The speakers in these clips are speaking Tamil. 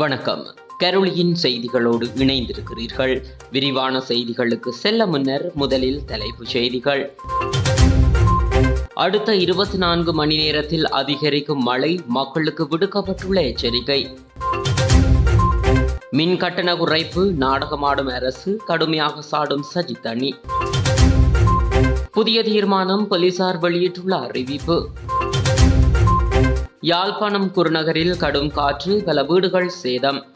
வணக்கம். கரோலியின் செய்திகளோடு இணைந்திருக்கிறீர்கள். விரிவான செய்திகளுக்கு செல்ல முன்னர் முதலில் தலைப்புச் செய்திகள். அடுத்த இருபத்தி நான்கு மணி நேரத்தில் அதிகரிக்கும் மழை மக்களுக்கு விடுக்கப்பட்டுள்ள எச்சரிக்கை. மின் கட்டண குறைப்பு நாடகமாடும் அரசு கடுமையாக சாடும் சஜித் அணி புதிய தீர்மானம் போலீசார் வெளியிட்டுள்ள அறிவிப்பு. யாழ்ப்பாணம் குருநகரில் கடும் காற்று பல வீடுகள் சேதம்.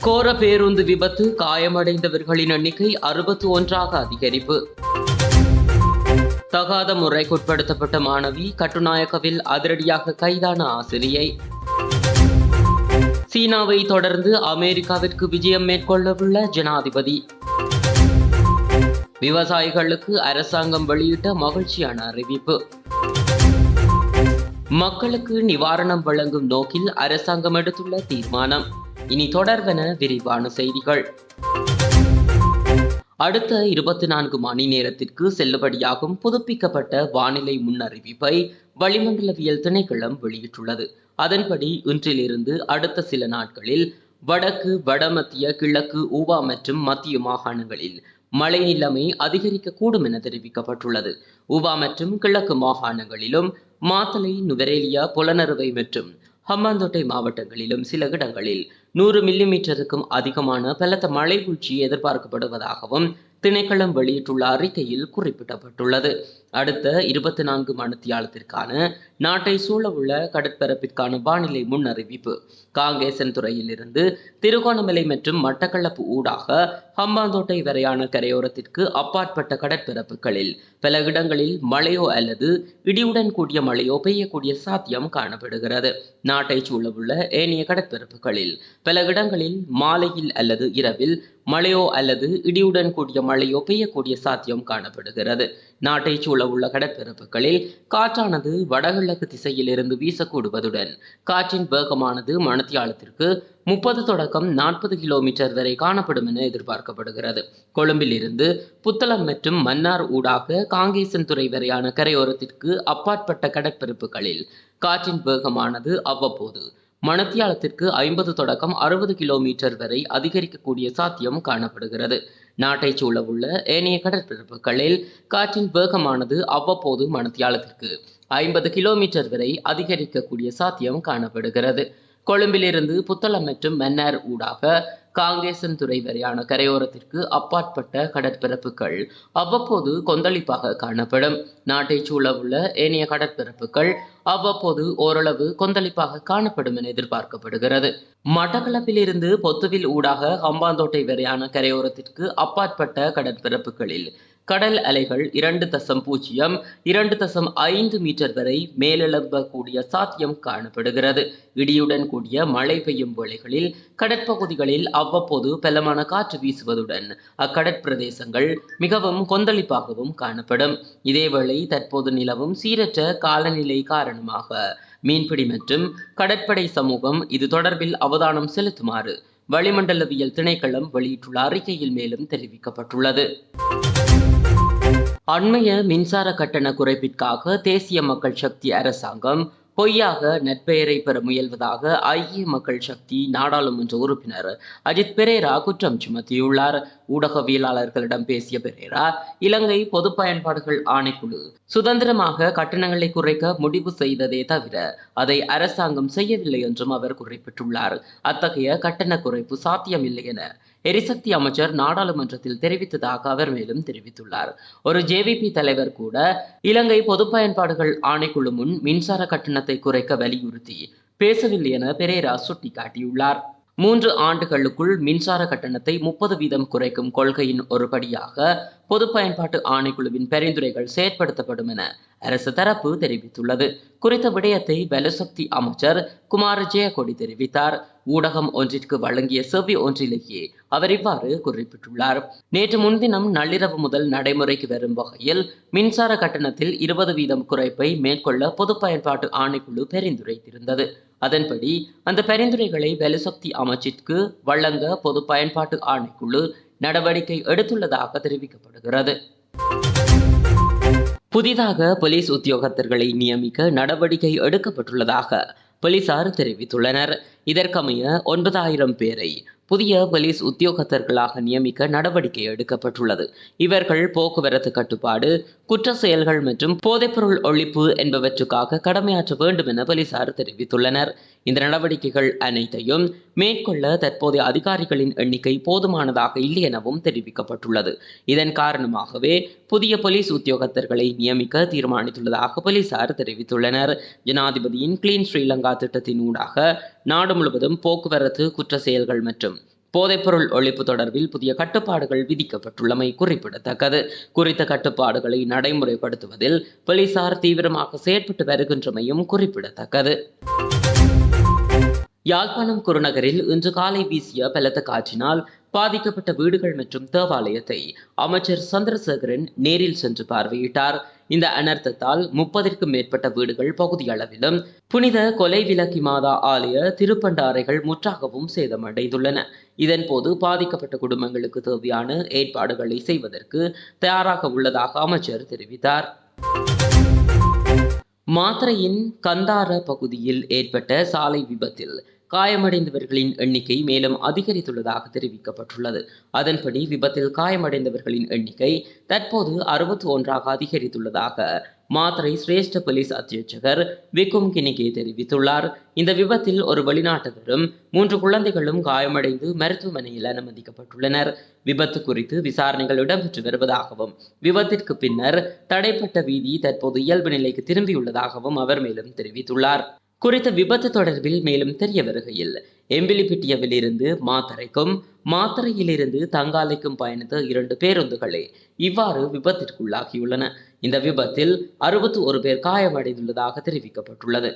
கோர பேருந்து விபத்து காயமடைந்தவர்களின் எண்ணிக்கை அறுபத்தி ஒன்றாக அதிகரிப்பு. தகாத முறைக்குட்படுத்தப்பட்ட மாணவி கட்டுநாயக்கவில் அதிரடியாக கைதான ஆசிரியை. சீனாவை தொடர்ந்து அமெரிக்காவிற்கு விஜயம் மேற்கொள்ளவுள்ள ஜனாதிபதி. விவசாயிகளுக்கு அரசாங்கம் வெளியிட்ட மகிழ்ச்சியான அறிவிப்பு. மக்களுக்கு நிவாரணம் வழங்கும் நோக்கில் அரசாங்கம் எடுத்துள்ள தீர்மானம். இனி தொடர்வென விரிவான செய்திகள். அடுத்த இருபத்தி நான்கு மணி நேரத்திற்கு செல்லுபடியாகும் புதுப்பிக்கப்பட்ட வானிலை முன்னறிவிப்பை வளிமண்டலவியல் திணைக்களம் வெளியிட்டுள்ளது. அதன்படி இன்றிலிருந்து அடுத்த சில நாட்களில் வடக்கு வடமத்திய கிழக்கு ஊவா மற்றும் மத்திய மாகாணங்களில் மழை நிலைமை அதிகரிக்கக்கூடும் என தெரிவிக்கப்பட்டுள்ளது. ஊவா மற்றும் கிழக்கு மாகாணங்களிலும் மாத்தளை நுவரேலியா புலனறுவை மற்றும் ஹம்பாந்தோட்டை மாவட்டங்களிலும் சில இடங்களில் நூறு மில்லிமீட்டருக்கும் அதிகமான பலத்த மழை வீழ்ச்சி எதிர்பார்க்கப்படுவதாகவும் திணைக்களம் வெளியிட்டுள்ள அறிக்கையில் குறிப்பிடப்பட்டுள்ளது. அடுத்த இருபத்தி நான்கு மணித்தியாலத்திற்கான நாட்டை சூழவுள்ள கடற்பரப்பிற்கான வானிலை முன்னறிவிப்பு. காங்கேசன் துறையிலிருந்து திருகோணமலை மற்றும் மட்டக்களப்பு ஊடாக ஹம்பாந்தோட்டை வரையான கரையோரத்திற்கு அப்பாற்பட்ட கடற்பரப்புகளில் பல இடங்களில் மழையோ அல்லது இடியுடன் கூடிய மழையோ பெய்யக்கூடிய சாத்தியம் காணப்படுகிறது. நாட்டை சூழவுள்ள ஏனைய கடற்பரப்புகளில் பல இடங்களில் மாலையில் அல்லது இரவில் மழையோ அல்லது இடியுடன் கூடிய மழையோ பெய்யக்கூடிய சாத்தியம் காணப்படுகிறது. நாட்டை உள்ள கடற்பரப்புகளில் காற்றானது வடகிழக்கு திசையில் இருந்து வீசக்கூடுவதுடன் காற்றின் வேகமானது மணத்தியாலத்திற்கு முப்பது தொடக்கம் நாற்பது கிலோமீட்டர் வரை காணப்படும் என எதிர்பார்க்கப்படுகிறது. கொழும்பில் இருந்து புத்தளம் மற்றும் மன்னார் ஊடாக காங்கேசன் துறை வரையான கரையோரத்திற்கு அப்பாற்பட்ட கடற்பரப்புகளில் காற்றின் வேகமானது அவ்வப்போது மணத்தியாலத்திற்கு ஐம்பது தொடக்கம் அறுபது கிலோமீட்டர் வரை அதிகரிக்கக்கூடிய சாத்தியம் காணப்படுகிறது. நாட்டை சூழவுள்ள ஏனைய கடற்பரப்புகளில் காற்றின் வேகமானது அவ்வப்போது மணத்தியாலத்திற்கு ஐம்பது கிலோமீட்டர் வரை அதிகரிக்கக்கூடிய சாத்தியம் காணப்படுகிறது. கொழும்பிலிருந்து புத்தளம் மற்றும் மன்னார் ஊடாக காங்கேசன் துறை வரையான கரையோரத்திற்கு அப்பாற்பட்ட கடற்பரப்புகள் அவ்வப்போது கொந்தளிப்பாக காணப்படும். நாட்டை சூழவுள்ள ஏனைய கடற்பரப்புகள் அவ்வப்போது ஓரளவு கொந்தளிப்பாக காணப்படும் என எதிர்பார்க்கப்படுகிறது. மட்டக்களப்பிலிருந்து பொத்துவில் ஊடாக ஹம்பாந்தோட்டை வரையான கரையோரத்திற்கு அப்பாற்பட்ட கடற்பரப்புகளில் கடல் அலைகள் இரண்டு தசம் பூஜ்ஜியம் இரண்டு தசம் ஐந்து மீட்டர் வரை மேலெழும்பக்கூடிய சாத்தியம் காணப்படுகிறது. இடியுடன் கூடிய மழை பெய்யும் வேளைகளில் கடற்பகுதிகளில் அவ்வப்போது பலமான காற்று வீசுவதுடன் அக்கடற்பிரதேசங்கள் மிகவும் கொந்தளிப்பாகவும் காணப்படும். இதேவேளை தற்போது நிலவும் சீரற்ற காலநிலை காரணமாக மீன்பிடி மற்றும் கடற்படை சமூகம் இது தொடர்பில் அவதானம் செலுத்துமாறு வளிமண்டலவியல் திணைக்களம் வெளியிட்டுள்ள அறிக்கையில் மேலும் தெரிவிக்கப்பட்டுள்ளது. அண்மைய மின்சார கட்டண குறைப்பிற்காக தேசிய மக்கள் சக்தி அரசாங்கம் பொய்யாக நட்பெயரை பெற முயல்வதாக ஐக்கிய மக்கள் சக்தி நாடாளுமன்ற உறுப்பினர் அஜித் பெரேரா குற்றம் சுமத்தியுள்ளார். ஊடகவியலாளர்களிடம் பேசிய பெரேரா இலங்கை பொது பயன்பாடுகள் ஆணைக்குழு சுதந்திரமாக கட்டணங்களை குறைக்க முடிவு செய்ததே தவிர அதை அரசாங்கம் செய்யவில்லை என்றும் அவர் குறிப்பிட்டுள்ளார். அத்தகைய கட்டண குறைப்பு சாத்தியமில்லை என எரிசக்தி அமைச்சர் நாடாளுமன்றத்தில் தெரிவித்ததாக அவர் மேலும் தெரிவித்துள்ளார். ஒரு ஜேவிபி தலைவர் கூட இலங்கை பொது பயன்பாடுகள் ஆணைக்குழு முன் மின்சார கட்டணத்தை குறைக்க வலியுறுத்தி பேசவில்லை என பெரேரா சுட்டிக்காட்டியுள்ளார். மூன்று ஆண்டுகளுக்குள் மின்சார கட்டணத்தை முப்பது வீதம் குறைக்கும் கொள்கையின் ஒரு படியாக பொது பயன்பாட்டு ஆணைக்குழுவின் பரிந்துரைகள் செயற்படுத்தப்படும் என அரசு தரப்பு தெரிவித்துள்ளது. குறித்த விடயத்தை வலுசக்தி அமைச்சர் குமார ஜெயக்கொடி தெரிவித்தார். ஊடகம் ஒன்றிற்கு வழங்கிய செவ்வி ஒன்றிலேயே அவர் இவ்வாறு குறிப்பிட்டுள்ளார். நேற்று முன்தினம் நள்ளிரவு முதல் நடைமுறைக்கு வரும் வகையில் மின்சார கட்டணத்தில் இருபது வீதம் குறைப்பை மேற்கொள்ள பொது பயன்பாட்டு ஆணைக்குழு பரிந்துரைத்திருந்தது. அதன்படி அந்த பரிந்துரைகளை வலுசக்தி அமைச்சிற்கு வழங்க பொது பயன்பாட்டு ஆணைக்குழு நடவடிக்கை எடுத்துள்ளதாக தெரிவிக்கப்படுகிறது. புதிதாக போலீஸ் உத்தியோகத்தர்களை நியமிக்க நடவடிக்கை எடுக்கப்பட்டுள்ளதாக போலீசார் தெரிவித்துள்ளனர். இதற்கமைய ஒன்பதாயிரம் பேரை புதிய போலீஸ் உத்தியோகத்தர்களாக நியமிக்க நடவடிக்கை எடுக்கப்பட்டுள்ளது. இவர்கள் போக்குவரத்து கட்டுப்பாடு குற்ற செயல்கள் மற்றும் போதைப்பொருள் ஒழிப்பு என்பவற்றுக்காக கடமையாற்ற வேண்டும் என போலீசார் தெரிவித்துள்ளனர். இந்த நடவடிக்கைகள் அனைத்தையும் மேற்கொள்ள தற்போதைய அதிகாரிகளின் எண்ணிக்கை போதுமானதாக இல்லை எனவும் தெரிவிக்கப்பட்டுள்ளது. இதன் காரணமாகவே புதிய போலீஸ் உத்தியோகத்தர்களை நியமிக்க தீர்மானித்துள்ளதாக போலீசார் தெரிவித்துள்ளனர். ஜனாதிபதியின் கிளீன் ஸ்ரீலங்கா திட்டத்தின் ஊடாக நாடு முழுவதும் போக்குவரத்து குற்ற செயல்கள் மற்றும் போதைப்பொருள் ஒழிப்பு தொடர்பில் புதிய கட்டுப்பாடுகள் விதிக்கப்பட்டுள்ளமை குறிப்பிடத்தக்கது. குறித்த கட்டுப்பாடுகளை நடைமுறைப்படுத்துவதில் போலீசார் தீவிரமாக செயற்பட்டு வருகின்றமையும் குறிப்பிடத்தக்கது. யாழ்ப்பாணம் குருநகரில் இன்று காலை வீசிய பலத்த காற்றினால் பாதிக்கப்பட்ட வீடுகள் மற்றும் தேவாலயத்தை அமைச்சர் சந்திரசேகரன் நேரில் சென்று பார்வையிட்டார். இந்த அனர்த்தத்தால் முப்பதிற்கும் மேற்பட்ட வீடுகள் பகுதியளவிலும் புனித கொலை விலக்கி மாதா ஆலய திருப்பண்டாரைகள் முற்றாகவும் சேதமடைந்துள்ளன. இதன்போது பாதிக்கப்பட்ட குடும்பங்களுக்கு தேவையான ஏற்பாடுகளை செய்வதற்கு தயாராக உள்ளதாக அமைச்சர் தெரிவித்தார். மாத்திரையின் கந்தார பகுதியில் ஏற்பட்ட சாலை விபத்தில் காயமடைந்தவர்களின் எண்ணிக்கை மேலும் அதிகரித்துள்ளதாக தெரிவிக்கப்பட்டுள்ளது. அதன்படி விபத்தில் காயமடைந்தவர்களின் எண்ணிக்கை தற்போது அறுபத்தி ஒன்றாக அதிகரித்துள்ளதாக மாத்திரை சிரேஷ்ட போலீஸ் அத்தியட்சகர் விக்கும் கினிகே தெரிவித்துள்ளார். இந்த விபத்தில் ஒரு வெளிநாட்டவரும் மூன்று குழந்தைகளும் காயமடைந்து மருத்துவமனையில் அனுமதிக்கப்பட்டுள்ளனர். விபத்து குறித்து விசாரணைகள் இடம்பெற்று வருவதாகவும் விபத்திற்கு பின்னர் தடைப்பட்ட வீதி தற்போது இயல்பு நிலைக்கு திரும்பியுள்ளதாகவும் அவர் மேலும் தெரிவித்துள்ளார். குறித்த விபத்து தொடர்பில் மேலும் தெரிய வருகையில் எம்பிலிபிட்டியவிலிருந்து மாத்தறைக்கும் மாத்தறையிலிருந்து தங்காலைக்கும் பயணித்த இரண்டு பேருந்துகளே இவ்வாறு விபத்திற்குள்ளாகியுள்ளன. இந்த விபத்தில் அறுபத்தி ஒரு பேர் காயமடைந்துள்ளதாக தெரிவிக்கப்பட்டுள்ளது.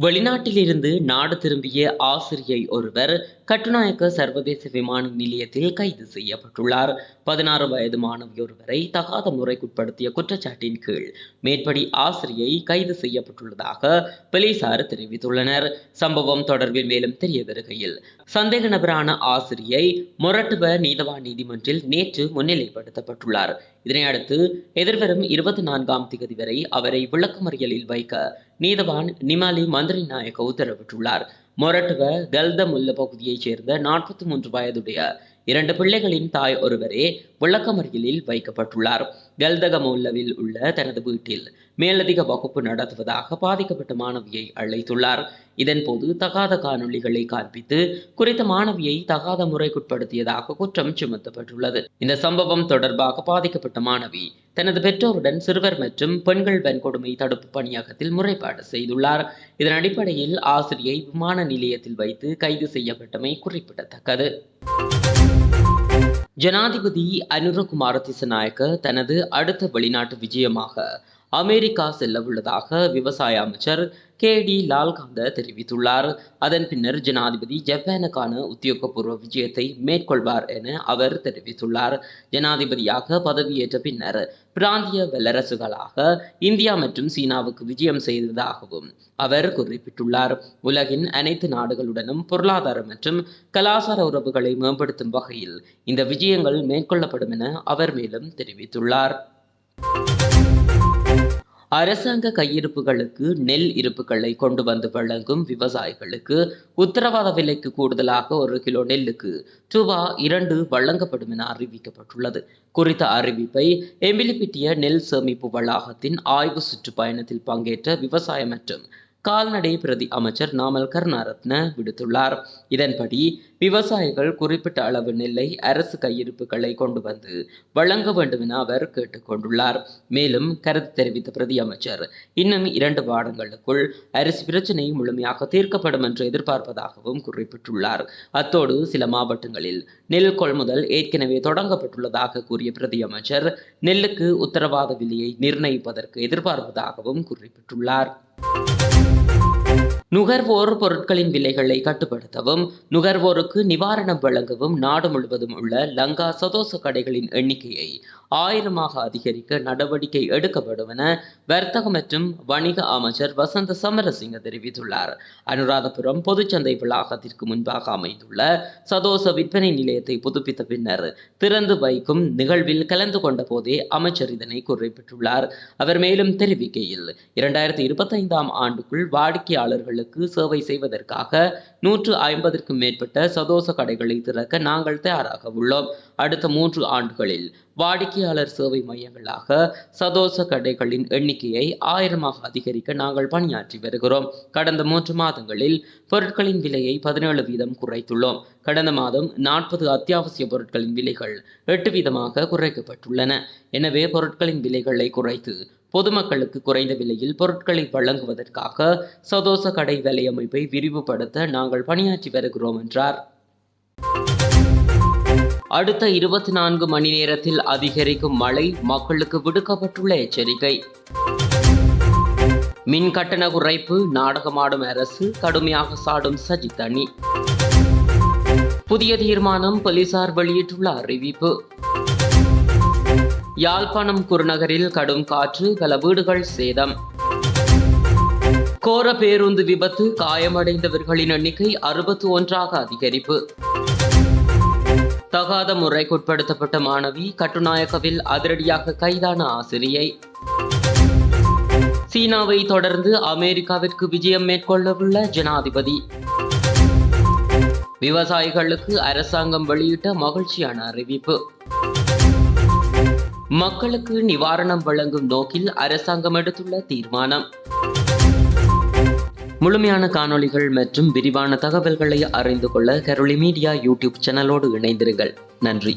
வெளிநாட்டிலிருந்து நாடு திரும்பிய ஆசிரியை ஒருவர் கட்டுநாயக்க சர்வதேச விமான நிலையத்தில் கைது செய்யப்பட்டுள்ளார். பதினாறு வயது மாணவி ஒருவரை தகாத முறைக்குட்படுத்திய குற்றச்சாட்டின் கீழ் மேற்படி ஆசிரியை கைது செய்யப்பட்டுள்ளதாக போலீசார் தெரிவித்துள்ளனர். சம்பவம் தொடர்பில் மேலும் தெரிய வருகையில் சந்தேக நபரான ஆசிரியை மொரட்டுவ நீதவான் நீதிமன்றில் நேற்று முன்னிலைப்படுத்தப்பட்டுள்ளார். இதனையடுத்து எதிர்வரும் இருபத்தி நான்காம் திகதி வரை அவரை விளக்கமறியலில் வைக்க நீதவான் நிமாலி மந்திரி நாயக்க உத்தரவிட்டுள்ளார். மொரட்டுவ கல்தமுல்ல பகுதியைச் சேர்ந்த நாற்பத்தி மூன்று வயதுடைய இரண்டு பிள்ளைகளின் தாய் ஒருவரே விளக்கமறியலில் வைக்கப்பட்டுள்ளார். கல்தகமுல்லவில் உள்ள தனது வீட்டில் மேலதிக வகுப்பு நடத்துவதாக பாதிக்கப்பட்ட மாணவியை அழைத்துள்ளார். இதன்போது தகாத காணொளிகளை காண்பித்து குறித்த மாணவியை தகாத முறைக்குட்படுத்தியதாக குற்றம் சுமத்தப்பட்டுள்ளது. இந்த சம்பவம் தொடர்பாக பாதிக்கப்பட்ட மாணவி தனது பெற்றோருடன் சிறுவர் மற்றும் பெண்கள் வன்கொடுமை தடுப்பு பணியகத்தில் முறைப்பாடு செய்துள்ளார். இதன் அடிப்படையில் ஆசிரியை விமான நிலையத்தில் வைத்து கைது செய்யப்பட்டமை குறிப்பிடத்தக்கது. ஜனாதிபதி அனுரகுமார திசநாயக்க தனது அடுத்த வெளிநாட்டு விஜயமாக அமெரிக்கா செல்ல உள்ளதாக விவசாய அமைச்சர் கே டி லால்காந்த தெரிவித்துள்ளார். அதன் பின்னர் ஜனாதிபதி ஜப்பானுக்கான உத்தியோகபூர்வ விஜயத்தை மேற்கொள்வார் என அவர் தெரிவித்துள்ளார். ஜனாதிபதியாக பதவியேற்ற பின்னர் பிராந்திய வல்லரசுகளாக இந்தியா மற்றும் சீனாவுக்கு விஜயம் செய்ததாகவும் அவர் குறிப்பிட்டுள்ளார். உலகின் அனைத்து நாடுகளுடனும் பொருளாதார மற்றும் கலாச்சார உறவுகளை மேம்படுத்தும் வகையில் இந்த விஜயங்கள் மேற்கொள்ளப்படும் என அவர் மேலும் தெரிவித்துள்ளார். அரசாங்க கையிருப்புகளுக்கு நெல் இருப்புகளை கொண்டு வந்து வழங்கும் விவசாயிகளுக்கு உத்தரவாத விலைக்கு கூடுதலாக ஒரு கிலோ நெல்லுக்கு ரூபா இரண்டு வழங்கப்படும் என அறிவிக்கப்பட்டுள்ளது. குறித்த அறிவிப்பை எமிலிபிட்டிய நெல் சேமிப்பு வளாகத்தின் ஆய்வு சுற்றுப்பயணத்தில் பங்கேற்ற விவசாய மற்றும் கால்நடை பிரதி அமைச்சர் நாமல் கருணாரத்ன விடுத்துள்ளார். இதன்படி விவசாயிகள் குறிப்பிட்ட அளவு நெல்லை அரசு கையிருப்புகளை கொண்டு வந்து வழங்க வேண்டும் என அவர் கேட்டுக்கொண்டுள்ளார் மேலும் கருத்து தெரிவித்த பிரதி அமைச்சர் இன்னும் இரண்டு வாரங்களுக்குள் அரிசி பிரச்சினை முழுமையாக தீர்க்கப்படும் என்று எதிர்பார்ப்பதாகவும் குறிப்பிட்டுள்ளார். அத்தோடு சில மாவட்டங்களில் நெல் கொள்முதல் ஏற்கனவே தொடங்கப்பட்டுள்ளதாக கூறிய பிரதி அமைச்சர் நெல்லுக்கு உத்தரவாத விலையை நிர்ணயிப்பதற்கு எதிர்பார்ப்பதாகவும் குறிப்பிட்டுள்ளார். நுகர்வோர் பொருட்களின் விலைகளை கட்டுப்படுத்தவும் நுகர்வோருக்கு நிவாரணம் வழங்கவும் நாடு முழுவதும் உள்ள லங்கா சதோச கடைகளின் எண்ணிக்கையை ஆயிரமாக அதிகரிக்க நடவடிக்கை எடுக்கப்படும் என வர்த்தக மற்றும் வணிக அமைச்சர் வசந்த சமரசிங்க தெரிவித்துள்ளார். அனுராதபுரம் பொதுச்சந்தை வளாகத்திற்கு முன்பாக அமைந்துள்ள சதோச விற்பனை நிலையத்தை புதுப்பித்த பின்னர் திறந்து வைக்கும் நிகழ்வில் கலந்து கொண்ட போதே அமைச்சர் இதனை குறிப்பிட்டுள்ளார். அவர் மேலும் தெரிவிக்கையில் இரண்டாயிரத்தி இருபத்தைந்தாம் ஆண்டுக்குள் வாடிக்கையாளர்களுக்கு சேவை செய்வதற்காக நூற்று ஐம்பதற்கும் மேற்பட்ட சதோச கடைகளை திறக்க நாங்கள் தயாராக உள்ளோம். அடுத்த மூன்று ஆண்டுகளில் வாடிக்கையாளர் சேவை மையங்களாக சதோச கடைகளின் எண்ணிக்கையை ஆயிரமாக அதிகரிக்க நாங்கள் பணியாற்றி வருகிறோம். கடந்த மூன்று மாதங்களில் பொருட்களின் விலையை பதினேழு வீதம் குறைத்துள்ளோம். கடந்த மாதம் நாற்பது அத்தியாவசிய பொருட்களின் விலைகள் எட்டு வீதமாக குறைக்கப்பட்டுள்ளன. எனவே பொருட்களின் விலைகளை குறைத்து பொதுமக்களுக்கு குறைந்த விலையில் பொருட்களை வழங்குவதற்காக சதோச கடை விலையமைப்பை விரிவுபடுத்த நாங்கள் பணியாற்றி வருகிறோம் என்றார். அடுத்த இருபத்தி நான்கு மணி நேரத்தில் அதிகரிக்கும் மழை மக்களுக்கு விடுக்கப்பட்டுள்ள எச்சரிக்கை. மின் கட்டண குறைப்பு நாடகமாடும் அரசு கடுமையாக சாடும் சஜித் அணி. புதிய தீர்மானம் போலீசார் வெளியிட்டுள்ள அறிவிப்பு. யாழ்ப்பாணம் குருநகரில் கடும் காற்று பல வீடுகள் சேதம். கோர பேருந்து விபத்து காயமடைந்தவர்களின் எண்ணிக்கை அறுபத்தி ஒன்றாக அதிகரிப்பு. தகாத முறைக்குட்படுத்தப்பட்ட மாணவி கட்டுநாயக்கவில் அதிரடியாக கைதான ஆசிரியை. சீனாவை தொடர்ந்து அமெரிக்காவிற்கு விஜயம் மேற்கொள்ளவுள்ள ஜனாதிபதி. விவசாயிகளுக்கு அரசாங்கம் வெளியிட்ட மகிழ்ச்சியான அறிவிப்பு. மக்களுக்கு நிவாரணம் வழங்கும் நோக்கில் அரசாங்கம் எடுத்துள்ள தீர்மானம். முழுமையான காணொளிகள் மற்றும் விரிவான தகவல்களை அறிந்து கொள்ள கரோலி மீடியா யூடியூப் சேனலோடு இணைந்திருங்கள். நன்றி.